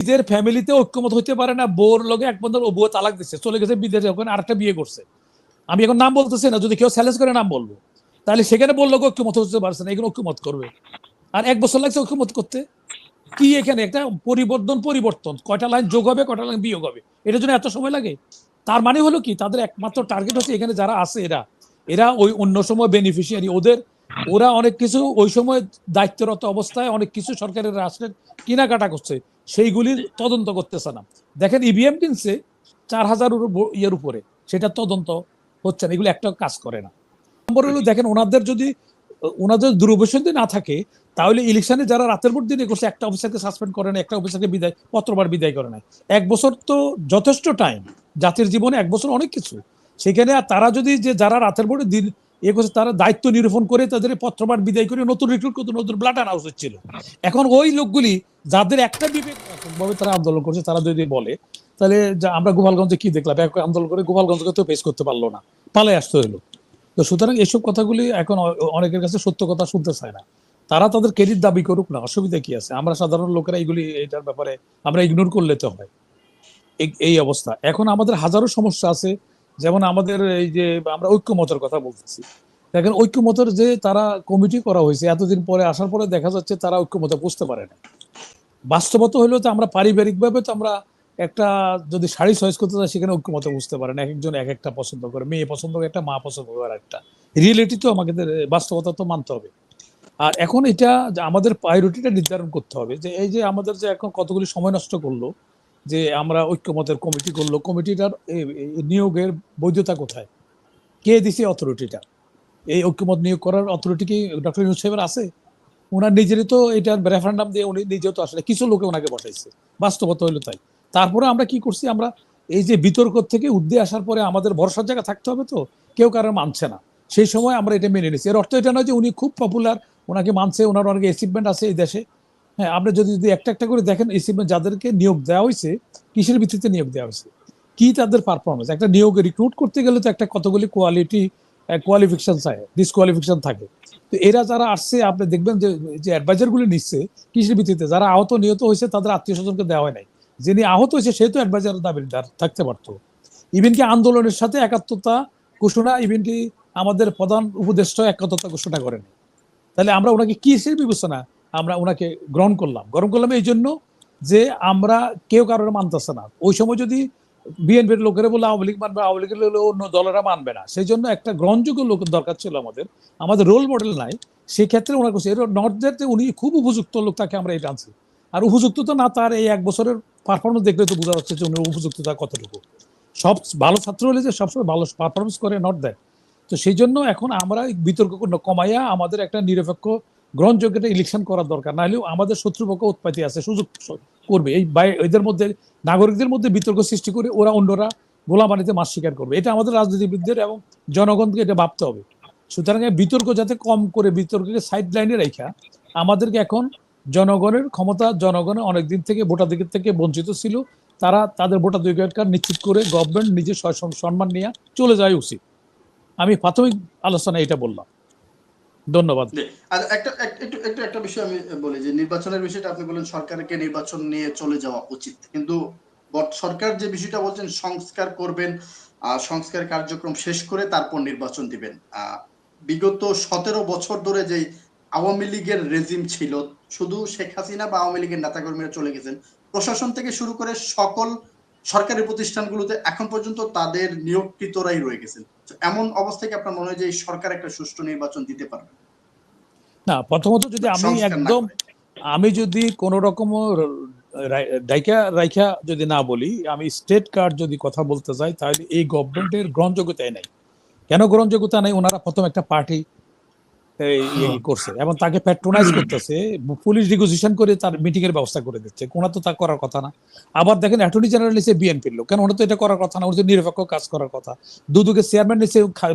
নিজের ফ্যামিলিতে ঐক্যমত হইতে পারে না বোর লগে এক বন্ধু ও বউ তালাক দিচ্ছে চলে গেছে বিদেশে ওখানে আরেকটা বিয়ে করছে। আমি এখন নাম বলতেছি না, যদি কেউ চ্যালেঞ্জ করে নাম বলব। তাহলে সেখানে বলল ঐক্যমত হতে পারছে না এখানে ঐক্যমত করবে। আর এক বছর লাগছে ঐক্যমত করতে। কি এখানে একটা পরিবর্তন পরিবর্তন? কয়টা লাইন যোগ হবে, কয়টা লাইন বিয়োগ হবে? এটার জন্য এত সময় লাগে? তার মানে হলো কি? তাদের একমাত্র টার্গেট হচ্ছে এখানে যারা আছে এরা। এরা ওই অন্য সময় বেনিফিশিয়ারি ওদের ওরা অনেক কিছু ওই সময় দায়িত্বরত অবস্থায় অনেক কিছু সরকারের রাষ্ট্রের কেনাকাটা করছে। সেইগুলির তদন্ত করতেছে না। দেখেন ইভিএম কিনছে চার হাজার ইয়ের উপরে। সেটা তদন্ত হচ্ছে না, এগুলো একটা কাজ করে না। নম্বর হলো, দেখেন ওনাদের যদি, ওনাদের দুরভিসন্ধি না থাকে, তাহলে ইলেকশনে যারা রাতের ভোট দিনে করছে, একটা অফিসারকে সাসপেন্ড করে না একটা অফিসারকে বিদায়, পত্রবার বিদায় করে না এক বছর তো যথেষ্ট টাইম। জাতির জীবনে এক বছর অনেক কিছু। সেখানে তারা যদি যে যারা রাতের ভোটে দিন তারা দায়িত্ব নিরূপণ করে তাদের পত্রবার বিদায় করে নতুন রিক্রুট করতে, নতুন ব্লাড এখন ওই লোকগুলি যাদের একটা বিবেক ভাবে তারা আন্দোলন করছে, তারা যদি বলে, তাহলে আমরা গোপালগঞ্জে কি দেখলাম? আন্দোলন করে গোপালগঞ্জকে তো পেশ করতে পারল না পালে আসতে হলো তো সুতরাং এসব কথাগুলি এখন অনেকের কাছে সত্য কথা শুনতে চায় না। তারা তাদের ক্রেডিট দাবি করুক না, অসুবিধা কি আছে? আমরা সাধারণ লোকেরা এগুলি, এটার ব্যাপারে আমরা ইগনোর করলে তো হয়। এই অবস্থা। এখন আমাদের হাজারো সমস্যা আছে যেমন আমাদের এই যে আমরা ঐক্যমতের কথা বলতেছি। দেখেন, ঐক্যমতের যে তারা কমিটি করা হয়েছে, এতদিন পরে আসার পরে দেখা যাচ্ছে তারা ঐক্যমতে বুঝতে পারে না। বাস্তবত হলেও তো আমরা পারিবারিকভাবে তো আমরা একটা যদি শাড়ি চয়েস করতে চাই, সেখানে ঐক্যমতে বুঝতে পারে না। এক একজন এক একটা পছন্দ করে, মেয়ে পছন্দ করে একটা, মা পছন্দ করে একটা। রিয়েলিটি তো আমাদের বাস্তবতা তো মানতে হবে। আর এখন এটা আমাদের প্রায়োরিটিটা নির্ধারণ করতে হবে যে, এই যে আমাদের যে এখন কতগুলি সময় নষ্ট করল যে আমরা ঐক্যমতের কমিটি করল, কমিটিটার নিয়োগের বৈধতা কোথায়? কে দিছে অথরিটিটা এই ঐক্যমত নিয়োগ করার অথরিটি কি ডক্টর ইউনুস সাহেবের আছে? ওনার নিজেরই তো এটার রেফারেন্ডাম দিয়ে উনি নিজেও তো আসলে, কিছু লোকে ওনাকে বসাইছে। বাস্তবতা হইল তাই। তারপরে আমরা কি করছি? আমরা এই যে বিতর্ক থেকে উদ্দে আসার পরে আমাদের ভরসার জায়গা থাকতে হবে তো? কেউ কারও মানছে না। সেই সময় আমরা এটা মেনে নিচ্ছি এর অর্থ এটা নয় যে উনি খুব পপুলার ওনাকে মানছে ওনার অনেক অ্যাচিভমেন্ট আছে এই দেশে। হ্যাঁ আপনি যদি যদি একটা একটা করে দেখেন অ্যাচিভমেন্ট যাদেরকে নিয়োগ দেওয়া হয়েছে, কিসের ভিত্তিতে নিয়োগ দেওয়া হয়েছে? কি তাদের পারফরমেন্স একটা নিয়োগ রিক্রুট করতে গেলে তো একটা কতগুলি কোয়ালিটি কোয়ালিফিকেশন থাকে ডিসকোয়ালিফিকেশন থাকে। তো এরা যারা আসছে, আপনি দেখবেন যে যে অ্যাডভাইজারগুলি নিচ্ছে, কিসের ভিত্তিতে? যারা আহত, নিহত হয়েছে, তাদের আত্মীয় স্বজনকে দেওয়া হয় নাই। যিনি আহত হয়েছে, সে তো অ্যাডভাইজার দাবিদার থাকতে পারতো। ইভেন কি আন্দোলনের সাথে একাত্মতা ঘোষণা ইভেন কি আমাদের প্রধান উপদেষ্টা একাত্মতা ঘোষণা করেন। তাহলে আমরা ওনাকে কি হিসেবে বিবেচনা? আমরা ওনাকে গ্রহণ করলাম। গ্রহণ করলাম এই জন্য যে আমরা কেউ কারোর মানতেছে না। ওই সময় যদি বিএনপির লোকেরা বলে আওয়ামী লীগ মানবে, আওয়ামী লীগের অন্য দলেরা মানবে না। সেই জন্য একটা গ্রহণযোগ্য লোক দরকার ছিল আমাদের। আমাদের রোল মডেল নাই। সেই ক্ষেত্রে ওনার কাছে নর্থ উনি খুব উপযুক্ত লোক তাকে আমরা এটা আনছি। আর উপযুক্ত তো না, তার এই এক বছরের পারফরমেন্স দেখলে তো বোঝা যাচ্ছে যে উনি উপযুক্ততা কতটুকু। সব ভালো ছাত্র হলে যে সবসময় ভালো পারফরমেন্স করে নট দ্যাট তো সেই জন্য এখন আমরা বিতর্ক কমাইয়া আমাদের একটা নিরপেক্ষ গ্রহণযোগ্য একটা ইলেকশন করার দরকার। না হলেও আমাদের শত্রুপক্ষ উৎপাতি আছে, সুযোগ করবে। এই এদের মধ্যে, নাগরিকদের মধ্যে বিতর্ক সৃষ্টি করে ওরা অন্যরা গোলামানিতে মাছ শিকার করবে। এটা আমাদের রাজনীতিবিদদের এবং জনগণকে এটা ভাবতে হবে। সুতরাং বিতর্ক যাতে কম করে বিতর্ককে সাইড লাইনে রেখা, আমাদেরকে এখন জনগণের ক্ষমতা, জনগণের অনেক দিন থেকে ভোটাধিকার থেকে বঞ্চিত ছিল, তারা তাদের ভোটাধিকার নিশ্চিত করে গভর্নমেন্ট নিজের সম্মান নিয়ে চলে যাওয়া উচিত। আমি প্রাথমিক আলোচনা এটা বললাম। ধন্যবাদ। একটা, এক- একটু বিষয় আমি বলি যে নির্বাচনের বিষয়টা আপনি বলেন সরকারকে নির্বাচন নিয়ে চলে যাওয়া উচিত। কিন্তু সরকার যে বিষয়টা বলছেন, সংস্কার করবেন সংস্কার কার্যক্রম শেষ করে তারপর নির্বাচন দিবেন। বিগত সতেরো বছর ধরে যে আওয়ামী লীগের রেজিম ছিল, শুধু শেখ হাসিনা বা আওয়ামী লীগের নেতাকর্মীরা চলে গেছেন, প্রশাসন থেকে শুরু করে সকল সরকারি প্রতিষ্ঠানগুলোতে এখন পর্যন্ত তাদের নিয়োগকৃতরাই রয়ে গেছেন। এমন অবস্থায় কি আপনার মনে হয় যে সরকার একটা সুষ্ঠু নির্বাচন দিতে পারবে? না প্রথমত যদি আমি একদম আমি যদি কোন রকম ডাইকা রাইখা যদি না বলি আমি স্টেট কার্ড যদি কথা বলতে যাই তাহলে এই গভর্নমেন্টের গ্রহণযোগ্যতাই নাই। কেন গ্রহণযোগ্যতা নাই? ওনারা প্রথম একটা পার্টি করছে এবং তাকে প্যাট্রোনাইজ করতেছে পুলিশ রিকুজিশন করে তার মিটিং এর ব্যবস্থা করে দিচ্ছে। তো তা করার কথা না। আবার দেখেন অ্যাটর্নি জেনারেল বিএনপির লোক। কেন তো এটা করার কথা না? ওর নিরপেক্ষ কাজ করার কথা। দুদুকে চেয়ারম্যান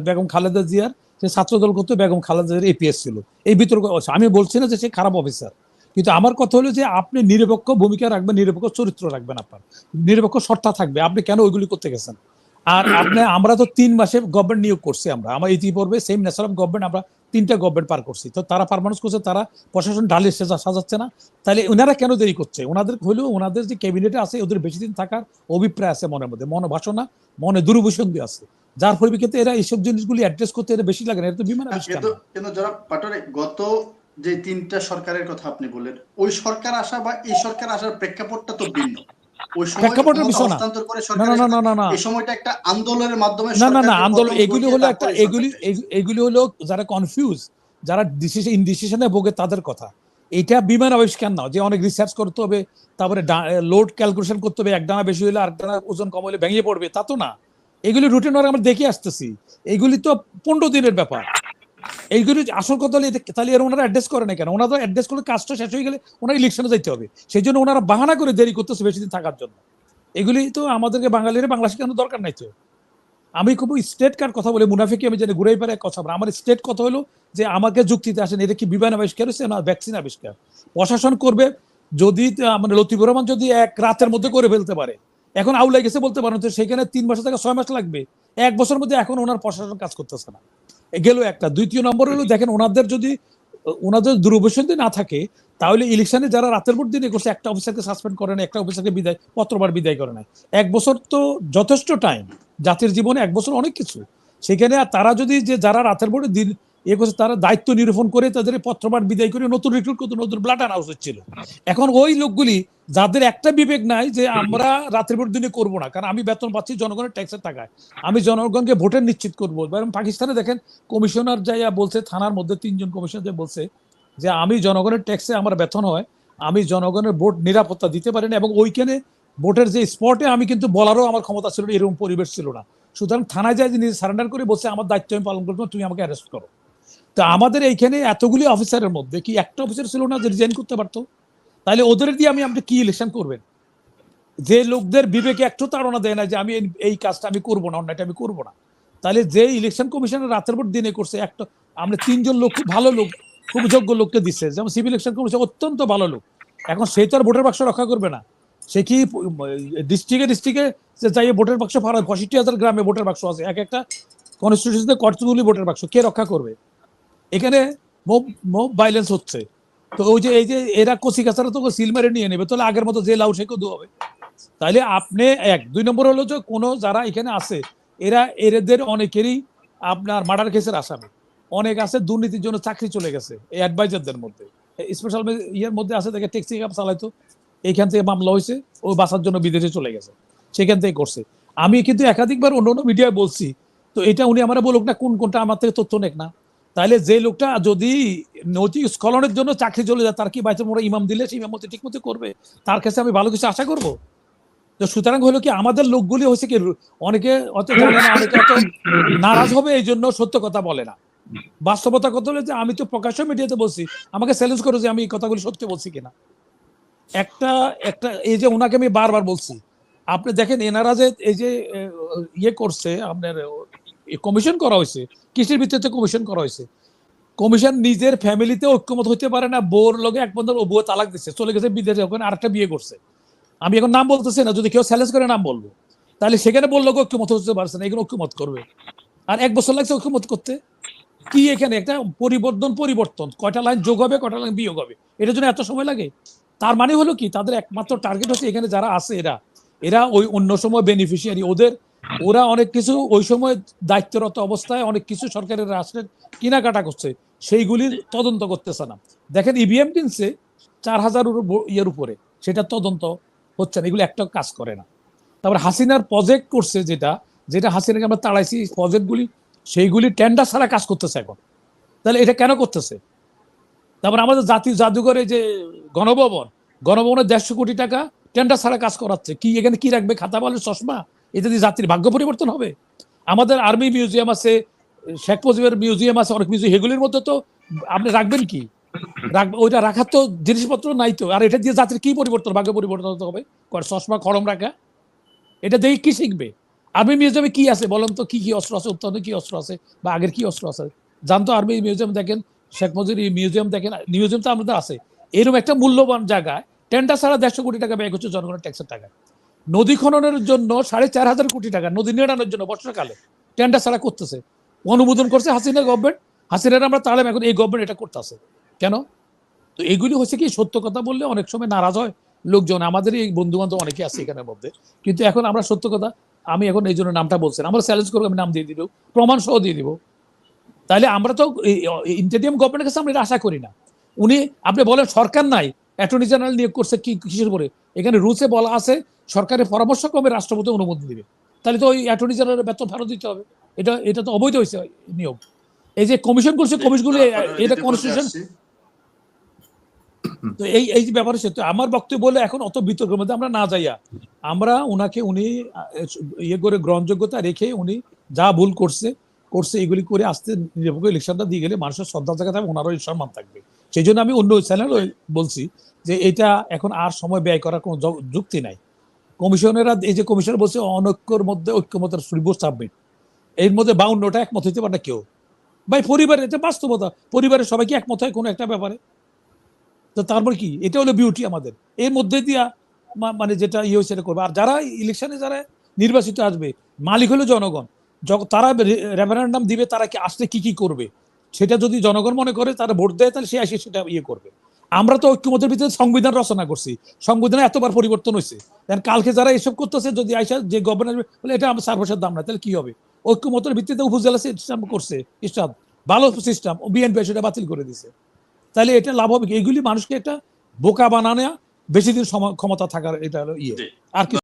বেগম খালেদা জিয়ার সে ছাত্রদল করতো বেগম খালেদা জিয়ার এপিএস ছিল। এই বিতর্ক আমি বলছি না যে সে খারাপ অফিসার কিন্তু আমার কথা হলো যে আপনি নিরপেক্ষ ভূমিকা রাখবেন নিরপেক্ষ চরিত্র রাখবেন আপনার। নিরপেক্ষ সত্তা থাকবে। আপনি কেন ওইগুলি করতে গেছেন? আর আপনি আমরা তো তিন মাসে গভর্নমেন্ট নিয়োগ করছি আমরা। আমার ইতিপূর্বে সেম ন্যাশনাল গভর্নমেন্ট আমরা তিনটা গভর্নমেন্ট পার করছি। তো তারা পারমানেন্স করছে তারা প্রশাসন সেজা সাজাচ্ছে না। তাহলে ওনারা কেন দেরি করছে? ওনাদের হলেও ওনাদের যে ক্যাবিনেটে আছে ওদের বেশি দিন থাকার অভিপ্রায় আছে মনের মধ্যে। মনোবাসনা মনে দুর্বসন্ধি আছে। যার পরিপ্রেক্ষিতে এরা এইসব জিনিসগুলি অ্যাড্রেস করতে এরা বেশি লাগে না। এটা তো বিমান কিন্তু যারা পাটোয়ারি গত যে তিনটা সরকারের কথা আপনি বললেন ওই সরকার আসা বা এই সরকার আসার প্রেক্ষাপটটা তো ভিন্ন। ওই প্রেক্ষাপটের বিষয় না। না না না না না না। এই সময়টা একটা আন্দোলনের মাধ্যমে না না না আন্দোলন এগুলি হলো একটা তারপরে এগুলি এগুলি হলো যারা কনফিউজ যারা ডিসিশন ইনডিসিশনে ভোগে তাদের কথা। এটা বিমান আবিষ্কার না যে অনেক রিসার্চ করতে হবে তারপরে লোড ক্যালকুলেশন করতে হবে এক ডানা বেশি হলে আর ডানা ওজন কম হলে ভেঙে পড়বে তা তো না। এগুলি রুটিন আমরা দেখে আসতেছি। এগুলি তো পনেরো দিনের ব্যাপার। এইগুলি আসল কথা হলে তাহলে এর ওনারা অ্যাড্রেস করে না কেন? ওনারা অ্যাড্রেস করলে কাজটা শেষ হয়ে গেলে ওনারা ইলেকশনে যাইতে হবে। সেই জন্য ওনারা বাহানা করে দেরি করতেছে বেশি দিন থাকার জন্য। এগুলি তো আমাদেরকে বাঙালিরা বাংলা শেখানোর দরকার নাই তো। আমি খুব স্টেট কার্ড কথা বলে মুনাফিকে আমি জানি ঘুরাই পারে কথা বলে। আমার স্টেট কথা হলো যে আমাকে যুক্তিতে আসেন এটা কি বিমান আবিষ্কার হচ্ছে না ভ্যাকসিন আবিষ্কার? প্রশাসন করবে, যদি মানে লতিফুর রহমান যদি এক রাতের মধ্যে করে ফেলতে পারে। এখন আউলাই গেছে বলতে পারেন তো সেখানে তিন মাস থেকে ছয় মাস লাগবে। এক বছরের মধ্যে এখন ওনার প্রশাসন কাজ করতেছে না। গেল একটা। দ্বিতীয় নম্বর হলো, দেখেন ওনাদের যদি, ওনাদের দুরবসন্তি না থাকে, তাহলে ইলেকশনে যারা রাতের ভোট দিনে করছে একটা অফিসারকে সাসপেন্ড করে না একটা অফিসারকে বিদায়, পত্রবার বিদায় করে না এক বছর তো যথেষ্ট টাইম জাতির জীবনে এক বছর অনেক কিছু। সেখানে তারা যদি যে যারা রাতের ভোটে দিন এ করছে, তারা দায়িত্ব নিরূপণ করে তাদের পত্রবার বিদায় করে নতুন রিক্রুট করতে নতুন ব্লাড আনা উচিত ছিল এখন ওই লোকগুলি, যাদের একটা বিবেক নাই যে আমরা রাতের ভোট দিনে করব না, কারণ আমি বেতন পাচ্ছি জনগণের ট্যাক্সের টাকায়। আমি জনগণকে ভোটের নিশ্চিত করব। এবং পাকিস্তানে দেখেন কমিশনার যাইয়া বলছে, থানার মধ্যে তিনজন কমিশনার বলছে যে, আমি জনগণের ট্যাক্সে আমার বেতন হয়, আমি জনগণের ভোট নিরাপত্তা দিতে পারি না এবং ওইখানে ভোটের যে স্পটে আমি কিন্তু বলারও আমার ক্ষমতা ছিল না, এরকম পরিবেশ ছিল না। সুতরাং থানায় যায় নিজে সারেন্ডার করে বলছে, আমার দায়িত্ব আমি পালন করব, তুমি আমাকে অ্যারেস্ট করো। তো আমাদের এইখানে এতগুলি অফিসারের মধ্যে কি একটা অফিসার ছিল না যে রিজাইন করতে পারতো? তাহলে ওদের দিয়ে আমি আপনি কি ইলেকশন করবেন? যে লোকদের বিবেকে একটু তাড়না দেয় না যে আমি এই- কাজটা আমি করব না অন্যটা আমি করব না। তাহলে যে ইলেকশন কমিশনের রাতের ভোট দিনে করছে, একটা আমরা তিনজন লোক খুব ভালো লোক, খুব যোগ্য লোককে দিচ্ছে। যেমন সিভিল ইলেকশন কমিশন অত্যন্ত ভালো লোক। এখন সে তো আর ভোটের বাক্স রক্ষা করবে না। সে কি ডিস্ট্রিক্টে ডিস্ট্রিক্টে যে যাই ভোটের বাক্স ফারা পঁয়ষট্টি হাজার গ্রামে ভোটের বাক্স আছে। এক একটা কনস্টিটিউশনে কতগুলি ভোটের বাক্স। কে রক্ষা করবে? এখানে মোব ভাইলেন্স হচ্ছে। তো ওই যে, এই যে এরা কচি কাছারা তো সিল মেরে নিয়ে নেবে, তাহলে আগের মতো যে লাউ শেখো দু হবে। তাইলে আপনি এক। দুই নম্বর হলো যে, কোনো যারা এখানে আছে, এরা, এদের অনেকেরই আপনার মার্ডার কেসের আসামি। অনেক আছে, দুর্নীতির জন্য চাকরি চলে গেছে, এই অ্যাডভাইজারদের মধ্যে। স্পেশাল ইয়ের মধ্যে আছে, দেখে ট্যাক্সি ক্যাব চালাইতো। এইখান থেকে মামলা হয়েছে, ও বাসার জন্য বিদেশে চলে গেছে। সেখান থেকে করছে। আমি কিন্তু একাধিকবার অন্য অন্য মিডিয়ায় বলছি, তো এটা উনি আমার বলুক না, কোন কোনটা আমার থেকে তথ্য নেক না। তাহলে যে লোকটা যদি নৈতিক স্খলনের জন্য চাকরি চলে যায়, তার কি বাইতে মোড়া ইমাম দিলে সেই ইমাম ঠিক মতো করবে? তার কাছে আমি ভালো কিছু আশা করব? তো সুতরাং হলো কি, আমাদের লোকগুলি হয়েছে কি, অনেকে অত অনেকে অত নারাজ হবে, এই জন্য সত্য কথা বলে না। বাস্তবতা কথা হলো যে, আমি তো প্রকাশ্য মিডিয়াতে বলছি, আমাকে চ্যালেঞ্জ করো যে, আমি এই কথাগুলি সত্যি বলছি কিনা। একটা একটা, এই যে ওনাকে আমি বারবার বলছি, আপনি দেখেন, এনারা যে, এই যে ইয়ে করছে, আপনার কমিশন করা হয়েছে। কিসের ভিত্তিতে কমিশন করা হয়েছে। কমিশন নিজের ফ্যামিলিতে ঐক্যমত হতে পারে না বোর লগে এক বন্ধু বউ তালাক দিচ্ছে চলে গেছে বিদেশে, ওখানে আরেকটা বিয়ে করছে। আমি এখন নাম বলতেছি না, যদি কেউ চ্যালেঞ্জ করে নাম বলব। তাহলে সেখানে বলল গো, ঐক্যমত হতে পারছে না, এখানে ঐক্যমত করবে। আর এক বছর লাগছে ঐক্যমত করতে। কি এখানে একটা পরিবর্তন পরিবর্তন? কয়টা লাইন যোগ হবে, কয়টা লাইন বিয়োগ হবে? এটার জন্য এত সময় লাগে? তার মানে হলো কি, তাদের একমাত্র টার্গেট হচ্ছে এখানে যারা আছে এরা। এরা ওই অন্য সময় বেনিফিশিয়ারি ওদের ওরা অনেক কিছু ওই সময় দায়িত্বরত অবস্থায় অনেক কিছু সরকারের রাষ্ট্রের কেনাকাটা করছে। সেইগুলির তদন্ত করতেছে না। দেখেন ইভিএম কিনছে চার হাজার ইয়ের উপরে। সেটা তদন্ত হচ্ছে না। এগুলো একটা কাজ করে না। তারপর হাসিনার প্রজেক্ট করছে যেটা যেটা হাসিনাকে আমরা তাড়াইছি প্রজেক্টগুলি সেইগুলি টেন্ডার ছাড়া কাজ করতেছে এখন। তাহলে এটা কেন করতেছে? তারপর আমাদের জাতীয় জাদুঘরে যে গণভবন গণভবনের দেড়শো কোটি টাকা টেন্ডার ছাড়া কাজ করাচ্ছে। কি এখানে কি রাখবে? খাতা বলে, চশমা? এতে দিয়ে জাতির ভাগ্য পরিবর্তন হবে। আমাদের আর্মি মিউজিয়াম আছে, শেখ মুজিবের মিউজিয়াম আছে, অনেক মিউজিয়াম, এগুলির মধ্যে তো আপনি রাখবেন কি? ওইটা রাখার তো জিনিসপত্র নাই তো। আর এটা দিয়ে জাতির কি পরিবর্তন, ভাগ্য পরিবর্তন হতে হবে? চশমা, খড়ম রাখা। এটা দেখে কি শিখবে? আর্মি মিউজিয়ামে কি আছে বলেন তো? কি কি অস্ত্র আছে? উত্তরণে কি অস্ত্র আছে? বা আগের কি অস্ত্র আছে? জানতো আর্মি মিউজিয়াম দেখেন, শেখ মুজির মিউজিয়াম দেখেন, মিউজিয়াম তো আমাদের আছে। এরকম একটা মূল্যবান জায়গায় টেন্ডার ছাড়া দেড়শো কোটি টাকা ব্যয় করছে জনগণের ট্যাক্সের টাকা নদী খননের জন্য সাড়ে চার হাজার কোটি টাকা নদী নিড়ানোর জন্য বর্ষাকালে টেন্ডার ছাড়া করতেছে অনুমোদন করছে হাসিনা গভর্নমেন্ট হাসিনার আমরা তাহলে এখন এই গভর্নমেন্ট এটা করতেছে কেন তো এগুলি হচ্ছে কি সত্য কথা বললে অনেক সময় নারাজ হয় লোকজন আমাদের এই বন্ধু বান্ধব অনেকে আছে এখানের মধ্যে কিন্তু এখন আমরা সত্য কথা আমি এখন এই জন্য নামটা বলছি আমরা চ্যালেঞ্জ করব আমি নাম দিয়ে দিব প্রমাণ সহ দিয়ে দিব তাহলে আমরা তো ইন্টারিয়াম গভর্নমেন্টের কাছে আমরা আশা করি না উনি আপনি বলেন সরকার নাই অ্যাটর্নি জেনারেল নিয়োগ করছে কি কিসের উপরে? এখানে রুলসে বলা আছে সরকারের পরামর্শ ক্রমে রাষ্ট্রপতি অনুমোদন দিবে। তাহলে তো ওই অ্যাটর্নি জেনারেলের বেতন ফেরত দিতে হবে। এটা এটা তো অবৈধ হয়েছে নিয়োগ। এই যে কমিশন করছে কমিশনগুলো এটা কনস্টিটিউশন তো এই এই ব্যাপারে সে তো আমার বক্তব্য বলে এখন অত বিতর্কের মধ্যে আমরা না যাইয়া আমরা উনাকে উনি ইয়ে করে গ্রহণযোগ্যতা রেখে উনি যা ভুল করছে করছে এগুলি করে আসতে নিরপেক্ষ ইলেকশনটা দিয়ে গেলে মানুষের শ্রদ্ধা জায়গা থাকবে ওনারও সম্মান থাকবে। সেই জন্য আমি অন্য চ্যানেল বলছি যে এটা এখন আর সময় ব্যয় করার কোনো যুক্তি নাই। কমিশনেরা এই যে কমিশনার বলছে, অনৈক্যর মধ্যে ঐক্যমতের রিপোর্ট সাবমিট। এর মধ্যে বাউন্নটা একমত হইতে পারে না কেউ। ভাই, পরিবারের এটা বাস্তবতা। পরিবারের সবাইকে একমত হয় কোনো একটা ব্যাপারে। তো তারপর কি? এটা হলো বিউটি আমাদের। এর মধ্যে দিয়া মানে যেটা ইয়ে সেটা করবে। আর যারা ইলেকশনে যারা নির্বাচিত আসবে, মালিক হলো জনগণ। তারা রেফারেন্ডাম দিবে, তারা কি আসলে কি কি করবে? সেটা যদি জনগণ মনে করে তারা ভোট দেয় তাহলে সে এসে সেটা ইয়ে করবে। আমরা তো ঐক্যমতের ভিতরে সংবিধান রচনা করছি। সংবিধানে এতবার পরিবর্তন হয়েছে। কালকে যারা এসব করতেছে যদি আইসা যে গভর্নর বলে এটা আমার বছর দাম না তাহলে কি হবে? ঐক্যমতের ভিত্তিতে উপজেলা সিস্টেম করছে ইস্টাদ ভালো সিস্টেম বিএনপি সেটা বাতিল করে দিছে। তাহলে এটা লাভ হবে কি? এগুলি মানুষকে একটা বোকা বানানো বেশি দিন ক্ষমতা থাকার এটা হলো ইয়ে। আর কি